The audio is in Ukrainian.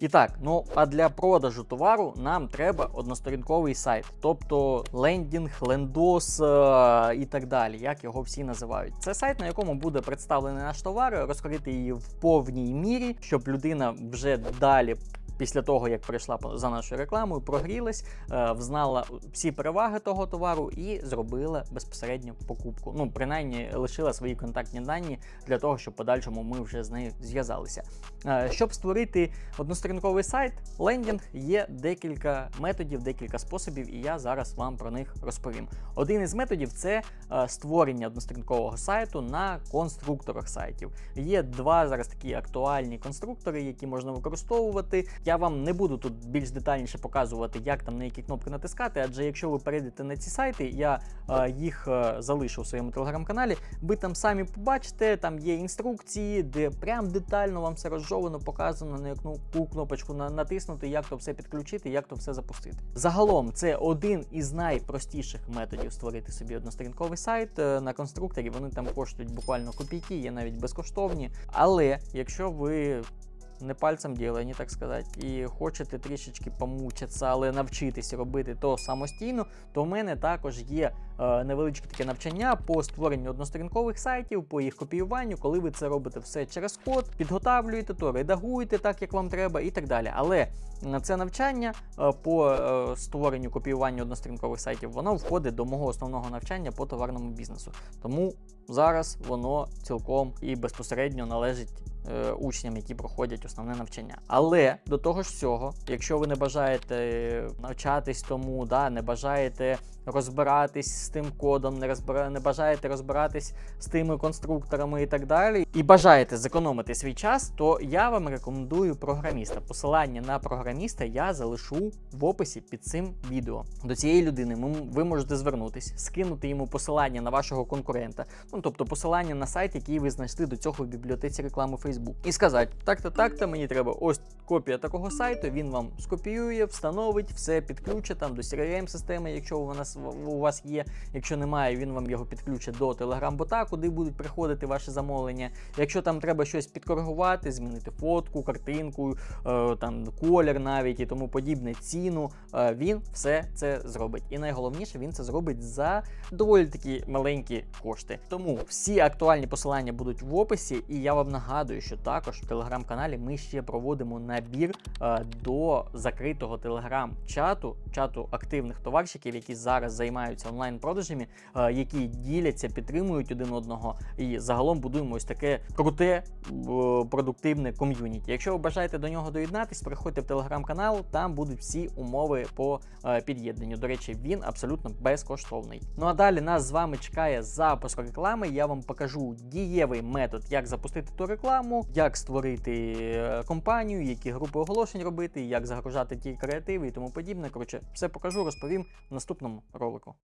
І так, ну а для продажу товару нам треба односторінковий сайт, тобто лендінг, лендос е, і так далі, як його всі називають. Це сайт, на якому буде представлений наш товар, розкрити її в повній мірі, щоб людина вже далі. Після того, як прийшла за нашою рекламою, прогрілась, е, взнала всі переваги того товару і зробила безпосередньо покупку. Ну, принаймні, лишила свої контактні дані для того, щоб подальшому ми вже з нею зв'язалися. Е, Щоб створити односторінковий сайт, лендінг є декілька методів, декілька способів, і я зараз вам про них розповім. Один із методів це е, створення односторінкового сайту на конструкторах сайтів. Є два зараз такі актуальні конструктори, які можна використовувати. Я вам не буду тут більш детальніше показувати, як там на які кнопки натискати, адже якщо ви перейдете на ці сайти, я е, їх е, залишу у своєму телеграм-каналі. Ви там самі побачите, там є інструкції, де прям детально вам все розжовано, показано на яку кнопочку натиснути, як то все підключити, як то все запустити. Загалом, це один із найпростіших методів створити собі односторінковий сайт Е, на конструкторі. Вони там коштують буквально копійки, є навіть безкоштовні. Але якщо ви не пальцем ділені, так сказати, і хочете трішечки помучитися, але навчитись робити то самостійно, то в мене також є е, невеличке таке навчання по створенню односторінкових сайтів, по їх копіюванню, коли ви це робите все через код, підготавлюєте то, редагуєте так, як вам треба, і так далі. Але це навчання е, по е, створенню копіюванню односторінкових сайтів, воно входить до мого основного навчання по товарному бізнесу. Тому зараз воно цілком і безпосередньо належить учням, які проходять основне навчання. Але до того ж всього, якщо ви не бажаєте навчатись тому, да, не бажаєте розбиратись з тим кодом, не, розбира... не бажаєте розбиратись з тими конструкторами і так далі, і бажаєте зекономити свій час, то я вам рекомендую програміста. Посилання на програміста я залишу в описі під цим відео. До цієї людини ви можете звернутись, скинути йому посилання на вашого конкурента, ну тобто посилання на сайт, який ви знайшли до цього в бібліотеці реклами Facebook, і сказати: так-то, так-то, мені треба ось копія такого сайту. Він вам скопіює, встановить, все підключить там до crm системи якщо у нас у вас є. Якщо немає, він вам його підключить до Telegram-бота, куди будуть приходити ваші замовлення. Якщо там треба щось підкоригувати, змінити фотку, картинку, е, там колір навіть і тому подібне, ціну, е, він все це зробить. І найголовніше, він це зробить за доволі такі маленькі кошти. Тому всі актуальні посилання будуть в описі, і я вам нагадую, що також в телеграм-каналі ми ще проводимо набір е, до закритого телеграм-чату, чату активних товарщиків, які зараз займаються онлайн-продажами, е, які діляться, підтримують один одного і загалом будуємо ось таке круте, е, продуктивне ком'юніті. Якщо ви бажаєте до нього доєднатись, приходьте в телеграм-канал, там будуть всі умови по під'єднанню. До речі, він абсолютно безкоштовний. Ну а далі нас з вами чекає запуск реклами. Я вам покажу дієвий метод, як запустити ту рекламу, як створити е, компанію, які групи оголошень робити, як загружати ті креативи і тому подібне. Коротше, все покажу, розповім в наступному ролику.